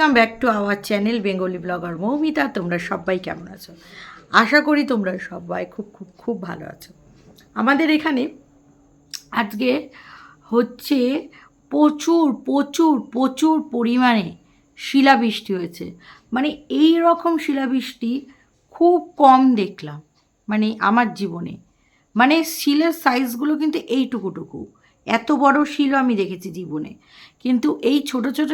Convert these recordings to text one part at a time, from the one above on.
Welcome back to our channel Bengali blogger Moumita তোমরা সবাই কেমন আছো? আশা করি তোমরা সবাই খুব খুব খুব ভালো আছো। আমাদের এখানে আজকে হচ্ছে প্রচুর প্রচুর প্রচুর পরিমাণে শিলাবৃষ্টি হয়েছে। মানে এই রকম শিলাবৃষ্টি খুব কম দেখলাম মানে আমার জীবনে। মানে শিলের সাইজগুলো কিন্তু এইটুকুটুকু। এত বড় শিলও আমি দেখেছি জীবনে। কিন্তু এই ছোট ছোট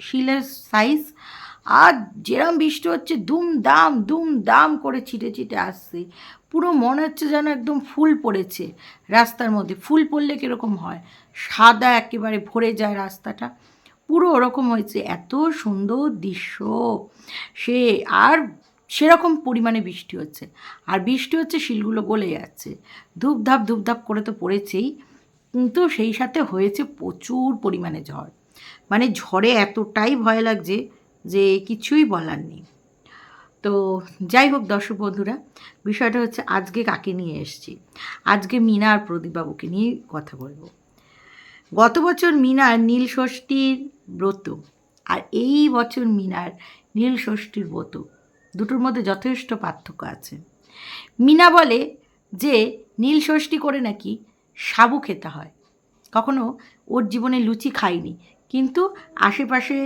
শিলের সাইজ। আর যেরম বৃষ্টি হচ্ছে দুম দাম দুম দাম করে ছিটে ছিটে আসছে। পুরো মনে হচ্ছে যেন একদম ফুল পড়েছে রাস্তার মধ্যে। ফুল পড়লে কীরকম হয়? সাদা একেবারে ভরে যায় রাস্তাটা। পুরো ওরকম হয়েছে। এত সুন্দর দৃশ্য। সে আর সেরকম পরিমাণে বৃষ্টি হচ্ছে। আর বৃষ্টি হচ্ছে, শিলগুলো গলে যাচ্ছে। ধূপধাপ ধূপধাপ করে তো পড়েছেই। কিন্তু সেই সাথে হয়েছে প্রচুর পরিমাণে ঝড়। মানে ঝড়ে এতটাই ভয় লাগছে যে কিছুই বলার নেই। তো যাই হোক দর্শক বন্ধুরা, বিষয়টা হচ্ছে আজকে কাকে নিয়ে এসেছি? আজকে মিনা আর প্রদীপবাবুকে নিয়ে কথা বলব। গত বছর মিনার নীল ষষ্ঠীর ব্রত আর এই বছর মিনার নীল ষষ্ঠীর ব্রত দুটোর মধ্যে যথেষ্ট পার্থক্য আছে। মিনা বলে যে নীল ষষ্ঠী করে নাকি সাবু খেতে হয়। কখনো ওর জীবনে লুচি খায়নি কিন্তু আশেপাশে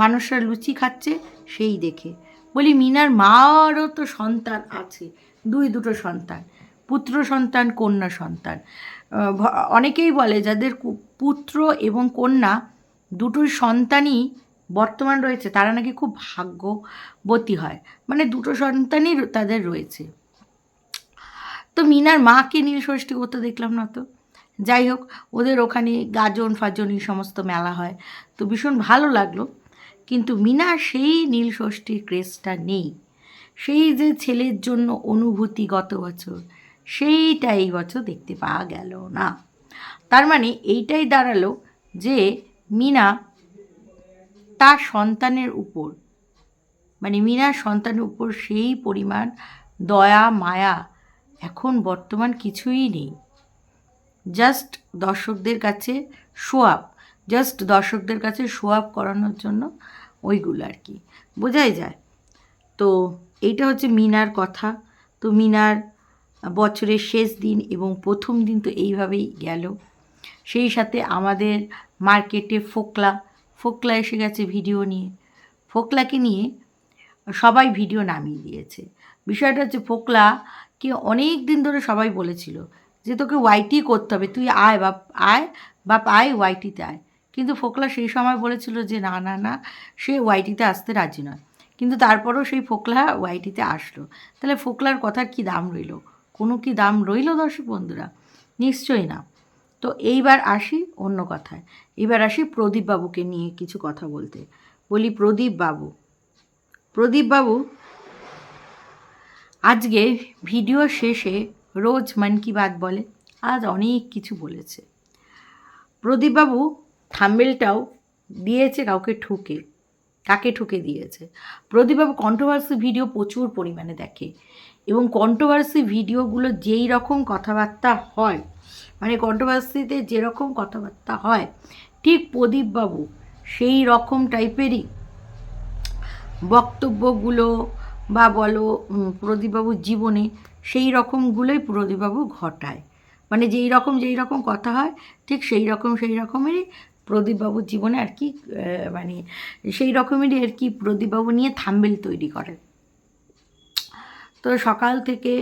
মানুষরা লুচি খাচ্ছে সেই দেখে। বলি, মিনার মারও তো সন্তান আছে, দুই দুটো সন্তান, পুত্র সন্তান, কন্যা সন্তান। অনেকেই বলে যাদের পুত্র এবং কন্যা দুটোই সন্তানই বর্তমান রয়েছে, তারা নাকি খুব ভাগ্যবতী হয়। মানে দুটো সন্তানই তাদের রয়েছে। তো মিনার মাকে নীল ষষ্ঠী করতে দেখলাম না তো? যাই হোক, ওদের ওখানে গাজন ফাজন এই সমস্ত মেলা হয়। তো ভীষণ ভালো লাগল। কিন্তু মিনা সেই নীলষষ্ঠীর ক্রেজটা নেই। সেই যে ছেলের জন্য অনুভূতি গত বছর, সেইটা এই বছর দেখতে পাওয়া গেল না। তার মানে এইটাই দাঁড়াল যে মিনা তার সন্তানের উপর মানে মিনার সন্তানের উপর সেই পরিমাণ দয়া, মায়া এখন বর্তমান কিছুই নেই। জাস্ট দর্শকদের কাছে শো আপ জাস্ট দর্শকদের কাছে শো আপ করানোর জন্য ওইগুলো আর কি। বোঝাই যায়? তো এইটা হচ্ছে মিনার কথা। তো মিনার বছরের শেষ দিন এবং প্রথম দিন তো এইভাবেই গেল। সেই সাথে আমাদের মার্কেটে ফোকলা ফোকলা এসে গেছে ভিডিও নিয়ে। ফোকলাকে নিয়ে সবাই ভিডিও নামিয়ে দিয়েছে। বিষয়টা হচ্ছে ফোকলাকে অনেক দিন ধরে সবাই বলেছিল যে তোকে ওয়াইটি করতে হবে। তুই আয় বাপ আয়। বাপ, আয় ওয়াইটিতে আয়। কিন্তু ফোকলা সেই সময় বলেছিল যে, না না না, সে ওয়াইটিতে আসতে রাজি নয়। কিন্তু তারপরেও সেই ফোকলা ওয়াইটিতে আসলো। তাহলে ফোকলার কথার কি দাম রইল? কোনো কি দাম রইল দর্শক বন্ধুরা? নিশ্চয়ই না। তো এইবার আসি অন্য কথায়। এবার আসি প্রদীপ বাবুকে নিয়ে কিছু কথা বলতে। বলি প্রদীপ বাবু প্রদীপ বাবু আজকে ভিডিও শেষে রোজ মন কি বাত বলে? আজ অনেক কিছু বলেছে। প্রদীপবাবু থাম্বেলটাও দিয়েছে, কাউকে ঠুকে, কাকে ঠুকে দিয়েছে? প্রদীপবাবু কন্ট্রোভার্সি ভিডিও প্রচুর পরিমাণে দেখে এবং কন্ট্রোভার্সি ভিডিওগুলো যেই রকম কথাবার্তা হয় মানে কন্ট্রোভার্সিতে যেরকম কথাবার্তা হয়, ঠিক প্রদীপবাবু সেই রকম টাইপেরই বক্তব্যগুলো বা বলো প্রদীপবাবুর জীবনে সেই রকমগুলোই প্রদীপবাবু ঘটায়। মানে যেই রকম যেই রকম কথা হয়, ঠিক সেই রকম, সেই রকমেরই প্রদীপবাবুর জীবনে আর কি মানে সেই রকমেরই আর কি প্রদীপবাবু নিয়ে থাম্বেল তৈরি করে। তো সকাল থেকে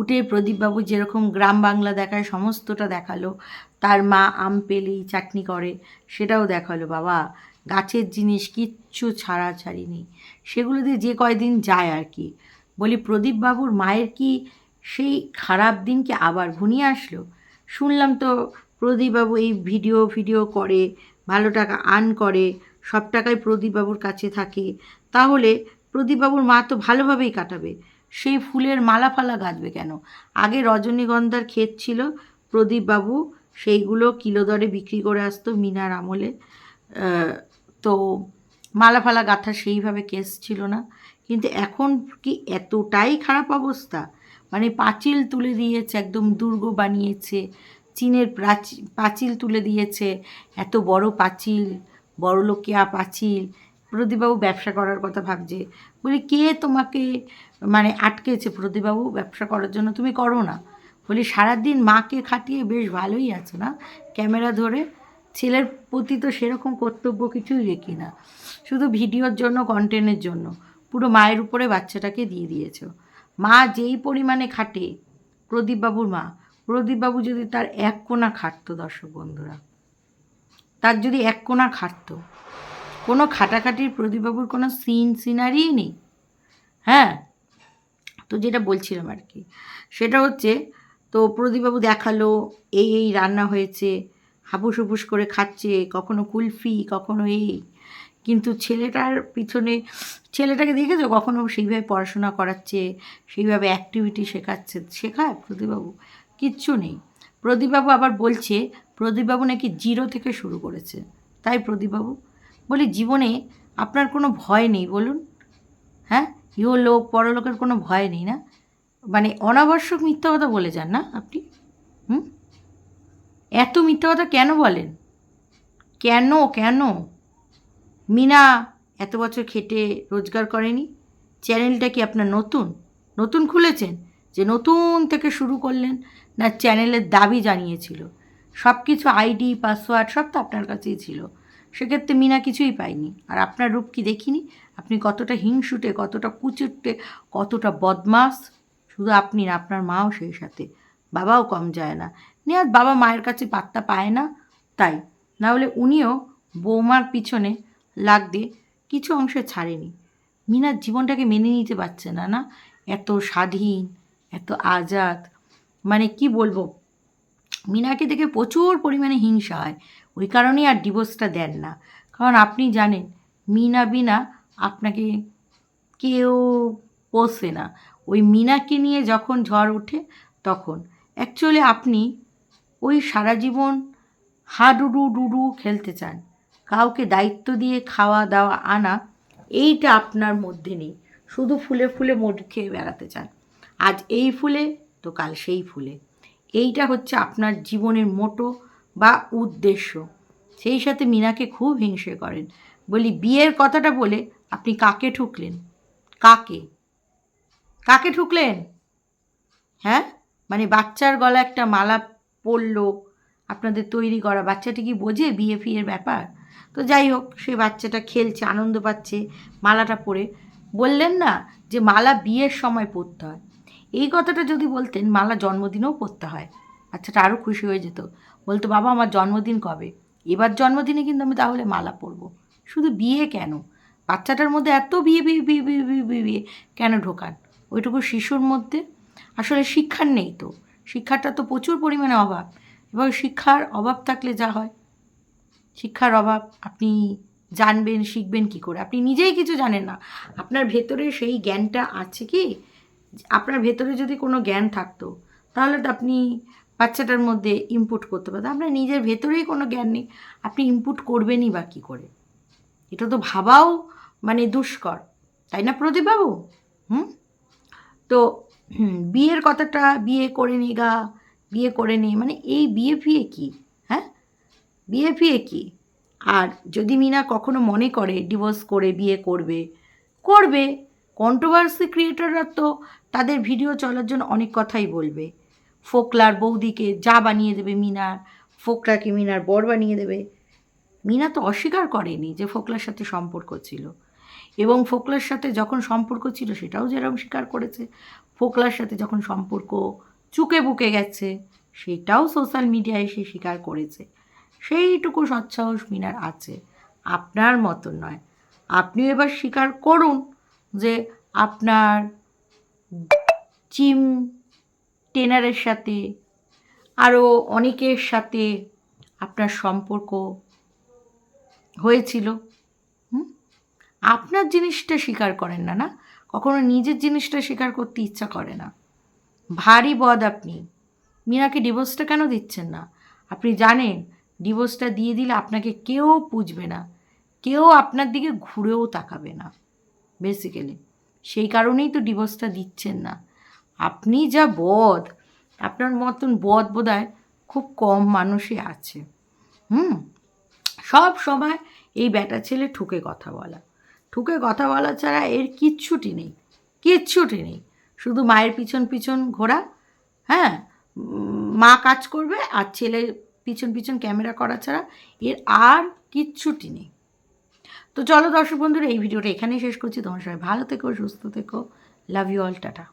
উঠে প্রদীপবাবু যেরকম গ্রাম বাংলা দেখায়, সমস্তটা দেখাল। তার মা আম পেলেই চাটনি করে, সেটাও দেখাল। বাবা, গাছের জিনিস কিচ্ছু ছাড়াছাড়ি নেই। সেগুলো দিয়ে যে কয়দিন যায় আর কি। বলি, প্রদীপবাবুর মায়ের কি সেই খারাপ দিন কি আবার ঘনিয়ে আসলো? শুনলাম তো, প্রদীপবাবু এই ভিডিও ভিডিও করে, ভালো টাকা আর্ন করে, সব টাকাই প্রদীপবাবুর কাছে থাকে। তাহলে প্রদীপবাবুর মা তো ভালোভাবেই কাটাবে। সেই ফুলের মালা ফালা গাঁথবে কেন? আগে রজনীগন্ধার ক্ষেত ছিল, প্রদীপবাবু সেইগুলো কিলো দরে বিক্রি করে আসতো মিনার আমলে। তো মালা ফালা গাঁথা সেইভাবে কেস ছিল না। কিন্তু এখন কি এতটাই খারাপ অবস্থা? মানে পাঁচিল তুলে দিয়েছে, একদম দুর্গ বানিয়েছে, চীনের প্রাচীর পাঁচিল তুলে দিয়েছে, এত বড় পাঁচিল বড়লোকিয়া পাঁচিল। প্রদীপবাবু ব্যবসা করার কথা ভাবছে। বলি, কে তোমাকে মানে আটকেছে প্রদীপবাবু ব্যবসা করার জন্য? তুমি করো না। বলি, সারাদিন মাকে খাটিয়ে বেশ ভালোই আছো না? ক্যামেরা ধরে ছেলের প্রতি তো সেরকম কর্তব্য কিছুই রেখি না। শুধু ভিডিওর জন্য কন্টেন্টের জন্য। পুরো মায়ের উপরে বাচ্চাটাকে দিয়ে দিয়েছ। মা যেই পরিমাণে খাটে, প্রদীপবাবুর মা, প্রদীপবাবু যদি তার এক কোণা খাটতো দর্শক বন্ধুরা, তার যদি এক কোণা খাটতো, কোনো খাটাখাটির প্রদীপবাবুর কোনো সিন সিনারিই নেই। হ্যাঁ? তো যেটা বলছিলাম আর কি, সেটা হচ্ছে, তো প্রদীপবাবু দেখাল, এই এই রান্না হয়েছে হাপুস হুবুস করে খাচ্ছে, কখনো কুলফি, কখনো এই। কিন্তু ছেলেটার পিছনে, ছেলেটাকে দেখেছ কখনো সেইভাবে পড়াশোনা করাচ্ছে, সেইভাবে অ্যাক্টিভিটি শেখাচ্ছে? শেখায় প্রদীপবাবু? কিচ্ছু নেই। প্রদীপবাবু আবার বলছে, প্রদীপবাবু নাকি জিরো থেকে শুরু করেছে। তাই প্রদীপবাবু? বলি, জীবনে আপনার কোনো ভয় নেই বলুন। হ্যাঁ? ইহো লোক পরলোকের কোনো ভয় নেই না? মানে অনাবশ্যক মিথ্যা কথা বলে যান না আপনি? এত মিথ্যা কথা কেন বলেন? কেন কেন? মিনা এত বছর খেটে রোজগার করেনি? চ্যানেলটা কি আপনার নতুন? নতুন খুলেছেন? যে নতুন থেকে শুরু করলেন? না চ্যানেলের দাবি জানিয়েছিল? সব কিছু আইডি, পাসওয়ার্ড সব তো আপনার কাছেই ছিল। সেক্ষেত্রে মিনা কিছুই পাইনি আর আপনার রূপ কি দেখিনি? আপনি কতটা হিংসুটে, কতটা কুচুটে, কতটা বদমাস? শুধু আপনি না, আপনার মাও সেই সাথে। বাবাও কম যায় না। নেহাত বাবা মায়ের কাছে পাত্তা পায় না, তাই। না হলে উনিও বৌমার পিছনে লাগতে কিছু অংশে ছাড়েনি। মিনার জীবনটাকে মেনে নিতে পারছে না না? এত স্বাধীন, এত আজাদ। মানে কি বলব? মিনাকে দেখে প্রচুর পরিমাণে হিংসা হয়। ওই কারণেই আর ডিভোর্সটা দেন না। কারণ আপনি জানেন, মিনা বিনা আপনাকে কেউ পোষে না। ওই মিনাকে নিয়ে যখন ঝড় ওঠে, তখন। অ্যাকচুয়ালি আপনি ওই সারা জীবন হাডুডু ডুডু খেলতে চান। কাউকে দায়িত্ব দিয়ে খাওয়া দাওয়া আনা, এইটা আপনার মধ্যে নেই। শুধু ফুলে ফুলে মোট খেয়ে বেড়াতে চান। আজ এই ফুলে তো কাল সেই ফুলে। এইটা হচ্ছে আপনার জীবনের মোটো বা উদ্দেশ্য। সেই সাথে মিনাকে খুব হিংসে করেন। বলি, বিয়ের কথাটা বলে আপনি কাকে ঠুকলেন? কাকে? কাকে ঠুকলেন? হ্যাঁ? মানে বাচ্চার গলা একটা মালা পরলো আপনাদের তৈরি করা বাচ্চাটা কি বোঝে বিয়ে ফিয়ের ব্যাপার? তো যাই হোক, সেই বাচ্চাটা খেলছে, আনন্দ পাচ্ছে, মালাটা পরে। বললেন না যে মালা বিয়ের সময় পরতে হয়। এই কথাটা যদি বলতেন, মালা জন্মদিনেও পরতে হয়। বাচ্চাটা আরও খুশি হয়ে যেত। বলতো, বাবা, আমার জন্মদিন কবে? এবার জন্মদিনে কিন্তু আমি তাহলে মালা পরবো। শুধু বিয়ে কেন? বাচ্চাটার মধ্যে এত বিয়ে বিয়ে বিয়ে বিয়ে বিয়ে বিয়ে, কেন ঢোকান? ওইটুকু শিশুর মধ্যে আসলে শিক্ষার নেই তো। শিক্ষাটা তো প্রচুর পরিমাণে অভাব। এবং শিক্ষার অভাব থাকলে যা হয়? শিক্ষার অভাব, আপনি জানবেন, শিখবেন কি করে? আপনি নিজেই কিছু জানেন না। আপনার ভেতরে সেই জ্ঞানটা আছে কি? আপনার ভেতরে যদি কোনো জ্ঞান থাকতো, তাহলে তো আপনি বাচ্চাটার মধ্যে ইনপুট করতে পারতেন। আপনার নিজের ভেতরেই কোনো জ্ঞান নেই। আপনি ইনপুট করবেনই বা কী করে? এটা তো ভাবাও মানে দুষ্কর। তাই না প্রদীপবাবু? হুম? তো বিয়ের কথাটা, বিয়ে করে নি গা, বিয়ে করে নি মানে এই বিয়ে ফিয়ে কি হ্যাঁ? বিয়ে ফিয়ে কি? আর যদি মিনা কখনো মনে করে ডিভোর্স করে, বিয়ে করবে করবে কন্ট্রোভার্সি ক্রিয়েটাররা তো তাদের ভিডিও চলার জন্য অনেক কথাই বলবে। ফোকলার বৌদিকে যা বানিয়ে দেবে মিনার, ফোকলাকে মিনার বর বানিয়ে দেবে। মিনা তো অস্বীকার করেনি যে ফোকলার সাথে সম্পর্ক ছিল। এবং ফোকলার সাথে যখন সম্পর্ক ছিল সেটাও যেরকম স্বীকার করেছে, ফোকলার সাথে যখন সম্পর্ক চুকে বুকে গেছে সেটাও সোশ্যাল মিডিয়ায় সে স্বীকার করেছে। সেইটুকু সৎসাহস মিনার আছে। আপনার মতো নয়। আপনিও এবার স্বীকার করুন যে আপনার চিম টেনারের সাথে, আরও অনেকের সাথে আপনার সম্পর্ক হয়েছিল। আপনার জিনিসটা স্বীকার করেন না না? কখনো নিজের জিনিসটা স্বীকার করতে ইচ্ছা করে না। ভারী বদ আপনি। মীনাকে ডিভোর্সটা কেন দিচ্ছেন না? আপনি জানেন ডিভোর্সটা দিয়ে দিলে আপনাকে কেউ পুজবে না। কেউ আপনার দিকে ঘুরেও তাকাবে না। বেসিক্যালি সেই কারণেই তো ডিভোর্সটা দিচ্ছেন না। আপনি যা বদ, আপনার মতন বদ বোধহয় খুব কম মানুষই আছে। হুম? সব সময় এই ব্যাটা ছেলে ঠুকে কথা বলা। ঠুকে কথা বলা ছাড়া এর কিচ্ছুটি নেই কিচ্ছুটি নেই। শুধু মায়ের পিছন পিছন ঘোরা হ্যাঁ? মা কাজ করবে আর ছেলে পিছন পিছন ক্যামেরা করা ছাড়া এর আর কিচ্ছুটি নেই। তো চলো দর্শক বন্ধুরা, এই ভিডিওটা এখানেই শেষ করছি। তোমার সবাই ভালো থেকো, সুস্থ থেকো। Love you all tata.